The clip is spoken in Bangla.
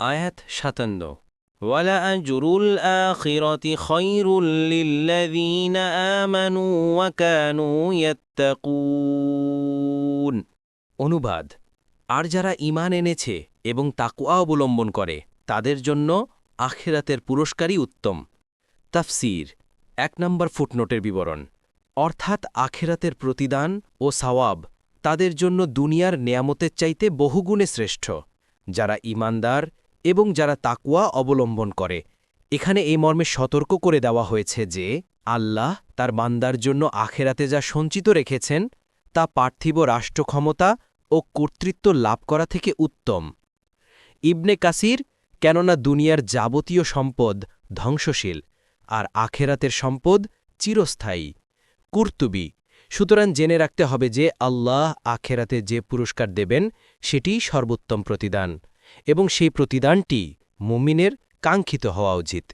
আয়াত সাতান্ন وَلَأَجْرُ الْآخِرَةِ خَيْرٌ لِّلَّذِينَ آمَنُوا وَكَانُوا يَتَّقُونَ অনুবাদ আর যারা ঈমান এনেছে এবং তাকওয়া অবলম্বন করে তাদের জন্য আখেরাতের পুরস্কারই উত্তম তাফসির এক নম্বর ফুটনোটের বিবরণ অর্থাৎ আখেরাতের প্রতিদান ও সাওয়াব তাদের জন্য দুনিয়ার নেয়ামতের চাইতে বহুগুণে শ্রেষ্ঠ যারা ঈমানদার এবং যারা তাকুয়া অবলম্বন করে। এখানে এই মর্মে সতর্ক করে দেওয়া হয়েছে যে, আল্লাহ তার বান্দার জন্য আখেরাতে যা সঞ্চিত রেখেছেন, তা পার্থিব রাষ্ট্রক্ষমতা ও কর্তৃত্ব লাভ করা থেকে উত্তম। ইবনে কাসির, কেননা দুনিয়ার যাবতীয় সম্পদ ধ্বংসশীল, আর আখেরাতের সম্পদ চিরস্থায়ী। কুর্তুবি, সুতরাং জেনে রাখতে হবে যে, আল্লাহ আখেরাতে যে পুরস্কার দেবেন, সেটিই সর্বোত্তম প্রতিদান। এবং সেই প্রতিদানটি মুমিনের কাঙ্ক্ষিত হওয়া উচিত।